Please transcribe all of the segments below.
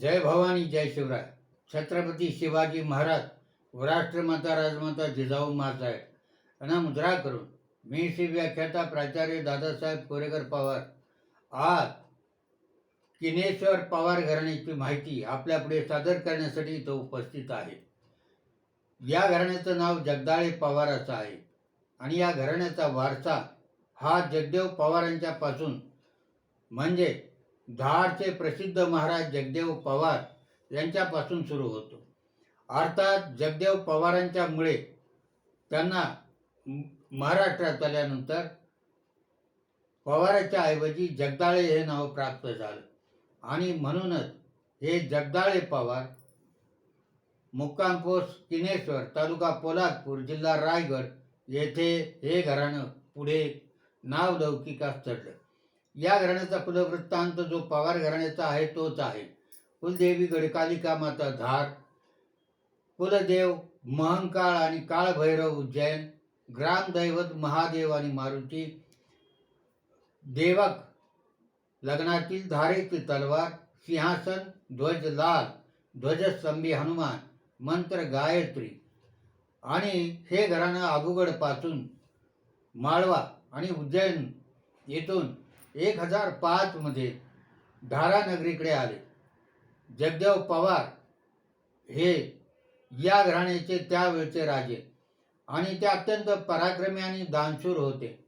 जय भवानी जय शिवराय. छत्रपती शिवाजी महाराज व राष्ट्रमाता राजमाता जिजाऊ मासाहेब यांना मुद्रा करून मी श्री व्याख्याता प्राचार्य दादासाहेब कोरेकर पवार. आज किनेश्वर पवार घराण्याची माहिती आपल्यापुढे सादर करण्यासाठी इथं उपस्थित आहे. या घराण्याचं नाव जगदाळे पवार असं आहे. आणि या घराण्याचा वारसा हा जगदेव पवारांच्यापासून म्हणजे धारचे प्रसिद्ध महाराज जगदेव पवार यांच्यापासून सुरू होतो. अर्थात जगदेव पवारांच्यामुळे त्यांना महाराष्ट्रात आल्यानंतर पवाराच्या ऐवजी जगदाळे हे नाव प्राप्त झालं. आणि म्हणूनच हे जगदाळे पवार मुक्कामपोस किनेश्वर तालुका पोलादपूर जिल्हा रायगड येथे हे घराणं पुढे नाव लौकिकास चढलं. या घराण्याचा कुलवृत्तांत जो पवार घराण्याचा आहे तोच आहे. कुलदेवी गडकालिका माता धार कुलदेव महंकाळ आणि काळभैरव उज्जैन ग्रामदैवत महादेव आणि मारुती देवक लग्नातील धारेची तलवार सिंहासन ध्वज लाल ध्वजस्तंभी हनुमान मंत्र गायत्री आणि हे घराणं आबुगडपासून माळवा आणि उज्जैन येथून एक हजार पाचमध्ये धारानगरीकडे आले. जगदेव पवार हे या घराण्याचे त्यावेळचे राजे. आणि ते अत्यंत पराक्रमी आणि दानशूर होते.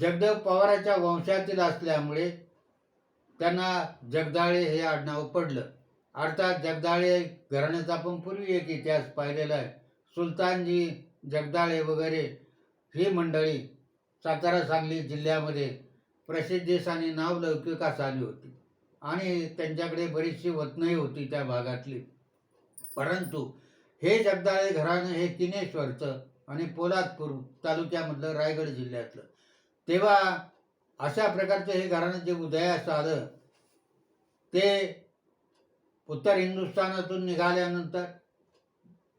जगदेव पवाराच्या वंशातील असल्यामुळे त्यांना जगदाळे हे आडनाव पडलं. अर्थात जगदाळे घराण्याचा आपण पूर्वी एक इतिहास पाहिलेला आहे. सुलतानजी जगदाळे वगैरे ही मंडळी सातारा सांगली जिल्ह्यामध्ये प्रसिद्धीस आणि नावलौकिकास आली होती. आणि त्यांच्याकडे बरीचशी वतनही होती त्या भागातली. परंतु हे जगदाळे घराणं हे किनेश्वरचं आणि पोलादपूर तालुक्यामधलं रायगड जिल्ह्यातलं. तेव्हा अशा प्रकारचं हे घराणं जे उदयास आलं ते उत्तर हिंदुस्थानातून निघाल्यानंतर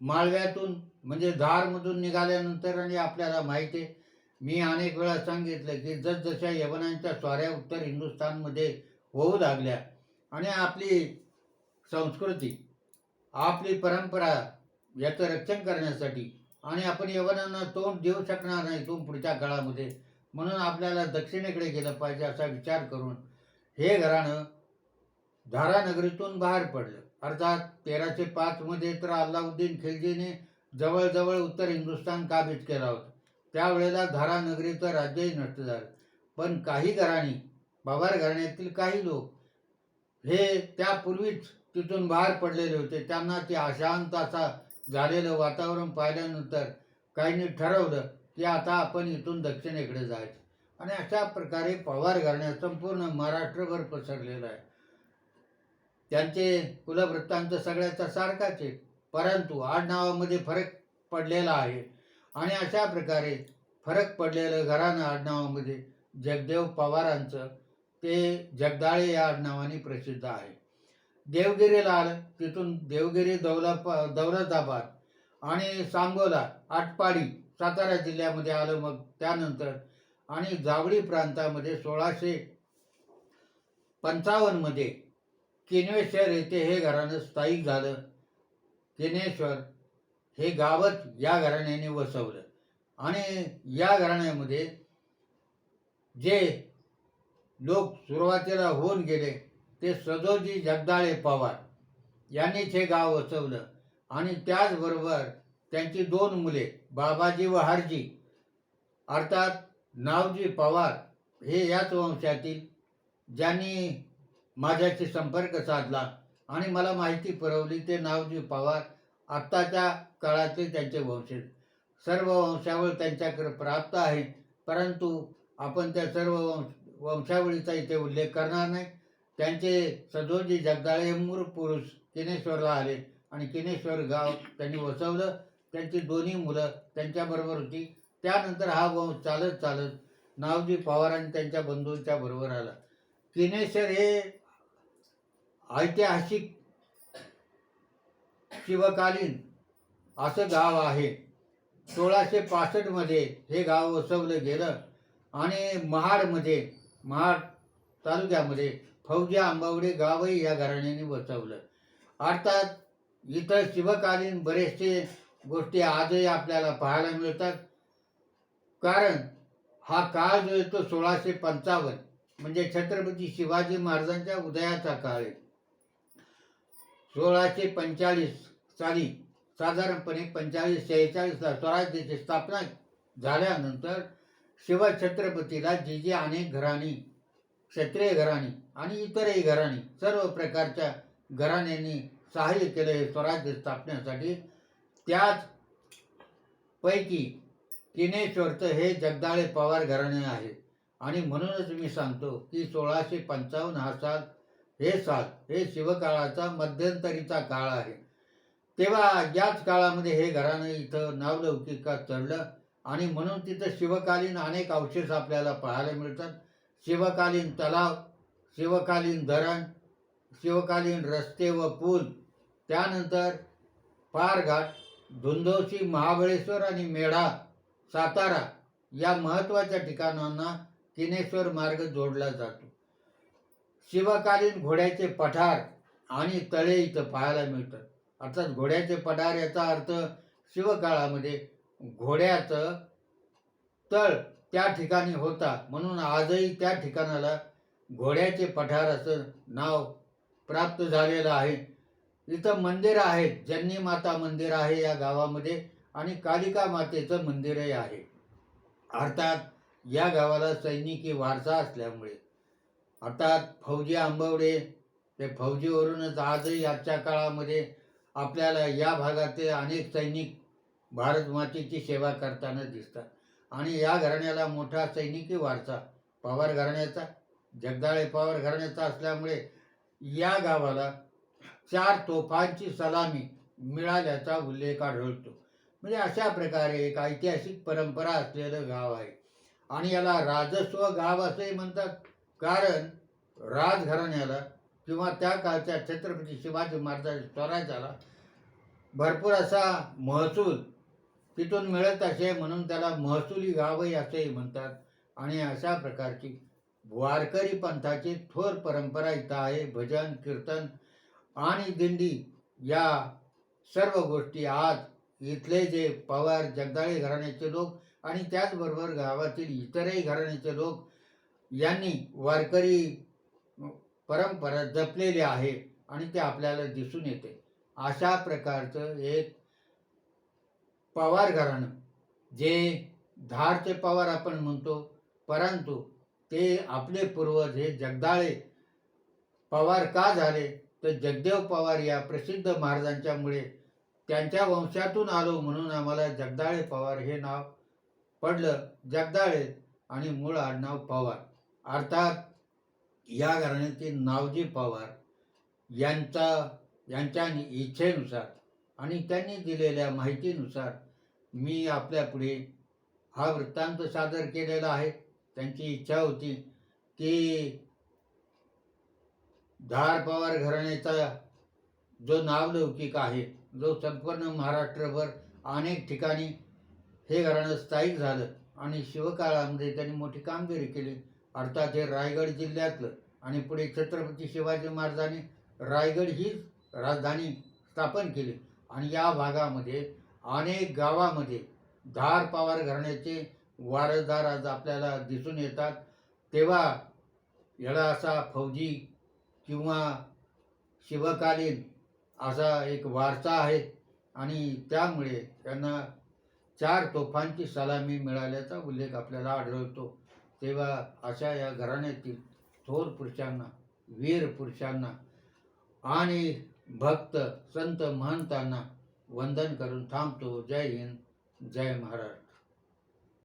माळव्यातून म्हणजे धारमधून निघाल्यानंतर आणि आपल्याला माहिती आहे मी अनेक वेळा सांगितलं की जसजशा यवनांच्या स्वाऱ्या उत्तर हिंदुस्थानमध्ये होऊ लागल्या आणि आपली संस्कृती आपली परंपरा याचं रक्षण करण्यासाठी आणि आपण यवनांना तोंड देऊ शकणार नाही तो पुढच्या काळामध्ये म्हणून आपल्याला दक्षिणेकडे गेलं पाहिजे असा विचार करून हे घराणं धारानगरीतून बाहेर पडलं. अर्थात तेराशे पाचमध्ये तर अल्लाउद्दीन खिलजीने जवळजवळ उत्तर हिंदुस्थान काबीज केला होता. त्यावेळेला धारानगरीचं राज्यही नष्ट झालं. पण काही घराणी बाबार घराण्यातील काही लोक हे त्यापूर्वीच तिथून बाहेर पडलेले होते. त्यांना ते अशांत असा झालेलं वातावरण पाहिल्यानंतर काहींनी ठरवलं की आता आपण इथून दक्षिणेकडे जायचं. आणि अशा प्रकारे पवार घराण्यात संपूर्ण महाराष्ट्रभर पसरलेलं आहे. त्यांचे कुलवृत्तांत सगळ्याचा सारखाच आहे. परंतु आडनावामध्ये फरक पडलेला आहे. आणि अशा प्रकारे फरक पडलेलं घराणं आडनावामध्ये जगदेव पवारांचं ते जगदाळे या आडनावाने प्रसिद्ध आहे. देवगिरीला आलं तिथून देवगिरी दौला दौलताबाद आणि सांगोला आटपाडी सातारा जिल्ह्यामध्ये आलं मग त्यानंतर आणि जावळी प्रांतामध्ये सोळाशे पंचावन्नमध्ये किनवेश्वर येथे हे घराणं स्थायिक झालं. किनेश्वर हे गावच या घराण्याने वसवलं. आणि या घराण्यामध्ये जे लोक सुरुवातीला होऊन गेले ते सदोजी जगदाळे पवार यांनीच हे गाव वसवलं. आणि त्याचबरोबर त्यांची दोन मुले बाबाजी व हरजी अर्थात नावजी पवार हे याच वंशातील ज्यांनी माझ्याशी संपर्क साधला आणि मला माहिती पुरवली ते नावजी पवार आत्ताच्या काळाचे त्यांचे वंशज सर्व वंशावळ त्यांच्याकडे प्राप्त आहे परंतु आपण त्या सर्व वंश वंशावळीचा इथे उल्लेख करणार नाही. त्यांचे सदोजी जगदाळे हे मूळ पुरुष किनेश्वरला आले आणि किनेश्वर गाव त्यांनी वसवलं. त्यांची दोन्ही मुलं त्यांच्याबरोबर होती. त्यानंतर हा वंश चालत चालत नावजी पवार आणि त्यांच्या बंधूंच्या बरोबर आला. किनेश्वर हे ऐतिहासिक शिवकालीन असं गाव आहे. सोळाशे पासष्टमध्ये हे गाव वसवलं गेलं आणि महाडमध्ये महाड तालुक्यामध्ये फौजी आंबावडे गावही या घराण्याने वसवलं. अर्थात इतर शिवकालीन बरेचसे गोष्टी आजही आपल्याला पाहायला मिळतात. कारण हा काळ जो आहे तो सोळाशे पंचावन्न म्हणजे छत्रपती शिवाजी महाराजांच्या उदयाचा काळ आहे. सोळाशे पंचेचाळीस साली साधारणपणे पंचेचाळीस शेहेचाळीसला स्वराज्याची स्थापना झाल्यानंतर शिवछत्रपतीला जी जे अनेक घराणी क्षत्रिय घराणी आणि इतरही घराणी सर्व प्रकारच्या घराण्यांनी सहाय्य केले स्वराज्य स्थापनेसाठी. त्याच पैकी किनेश्वरचं हे जगदाळे पवार घराणे आहे. आणि म्हणूनच मी सांगतो की सोळाशे पंचावन्न हा साल हे साल हे शिवकाळाचा मध्यंतरीचा काळ आहे. तेव्हा याच काळामध्ये हे घराणं इथं नावलौकिकात चढलं? आणि म्हणून तिथं शिवकालीन अनेक अवशेष आपल्याला पाहायला मिळतात. शिवकालीन तलाव शिवकालीन धरण शिवकालीन रस्ते व पूल त्यानंतर पारघाट धुंदोशी महाबळेश्वर आणि मेढा सातारा या महत्त्वाच्या ठिकाणांना किनेश्वर मार्ग जोडला जातो. शिवकालीन घोड्याचे पठार आणि तळे इथं पाहायला मिळतात. अर्थात घोड्याचे पडार याचा अर्थ शिवकाळामध्ये घोड्याचं तळ त्या ठिकाणी होता. म्हणून आजही त्या ठिकाणाला घोड्याचे पठार असं नाव प्राप्त झालेलं आहे. इथं मंदिर आहेत. जन्नी माता मंदिर आहे या गावामध्ये आणि कालिका मातेचं मंदिरही आहे. अर्थात या गावाला सैनिकी वारसा असल्यामुळे. अर्थात फौजी आंबवडे ते फौजीवरूनच आजही आजच्या काळामध्ये आपल्याला या भागातील अनेक सैनिक भारत मातेची सेवा करताना दिसतात. आणि या घराण्याला मोठा सैनिकी वारसा पवार घराण्याचा जगदाळे पवार घराण्याचा असल्यामुळे या गावाला चार तोफांची सलामी मिळाल्याचा उल्लेख आढळतो. म्हणजे अशा प्रकारे एक ऐतिहासिक परंपरा असलेलं गाव आहे. आणि याला राजस्व गाव असंही म्हणतात. कारण राजघराण्याला किंवा त्या काळच्या छत्रपती शिवाजी महाराज स्वराज्याला भरपूर असा महसूल तिथून मिळत असे म्हणून त्याला महसुली गावही असेही म्हणतात. आणि अशा प्रकारची वारकरी पंथाची थोर परंपरा इथं आहे. भजन कीर्तन आणि दिंडी या सर्व गोष्टी आज इथले जे पवार जगदाळे घराण्याचे लोक आणि त्याचबरोबर गावातील इतरही घराण्याचे लोक यांनी वारकरी परंपरा जपलेली आहे आणि ते आपल्याला दिसून येते. अशा प्रकारचं एक पवार घराणं जे धारचे पवार आपण म्हणतो परंतु ते आपले पूर्वज हे जगदाळे पवार का झाले? तर जगदेव पवार या प्रसिद्ध महाराजांच्यामुळे त्यांच्या वंशातून आलो म्हणून आम्हाला जगदाळे पवार हे नाव पडलं. जगदाळे आणि मूळ आडनाव पवार. अर्थात या घराण्यातील नावजी पवार यांचा यांच्या इच्छेनुसार आणि त्यांनी दिलेल्या माहितीनुसार मी आपल्यापुढे हा वृत्तांत सादर केलेला आहे. त्यांची इच्छा होती की धार पवार घराण्याचा जो नावलौकिक आहे जो संपूर्ण महाराष्ट्रभर अनेक ठिकाणी हे घराणं स्थायिक झालं आणि शिवकाळामध्ये त्यांनी मोठी कामगिरी केली. अर्थात हे रायगड जिल्ह्यातलं आणि पुढे छत्रपती शिवाजी महाराजांनी रायगड हीच राजधानी स्थापन केली. आणि या भागामध्ये अनेक गावामध्ये धार पवार घराण्याचे वारसदार आज आपल्याला दिसून येतात. तेव्हा याला असा फौजी किंवा शिवकालीन असा एक वारसा आहे आणि त्यामुळे त्यांना चार तोफांची सलामी मिळाल्याचा उल्लेख आपल्याला आढळतो. तेव्हा अशा या घराण्यातील थोर पुरुषांना वीर पुरुषांना आणि भक्त संत महंतांना वंदन करून थांबतो. जय हिंद जय महाराष्ट्र.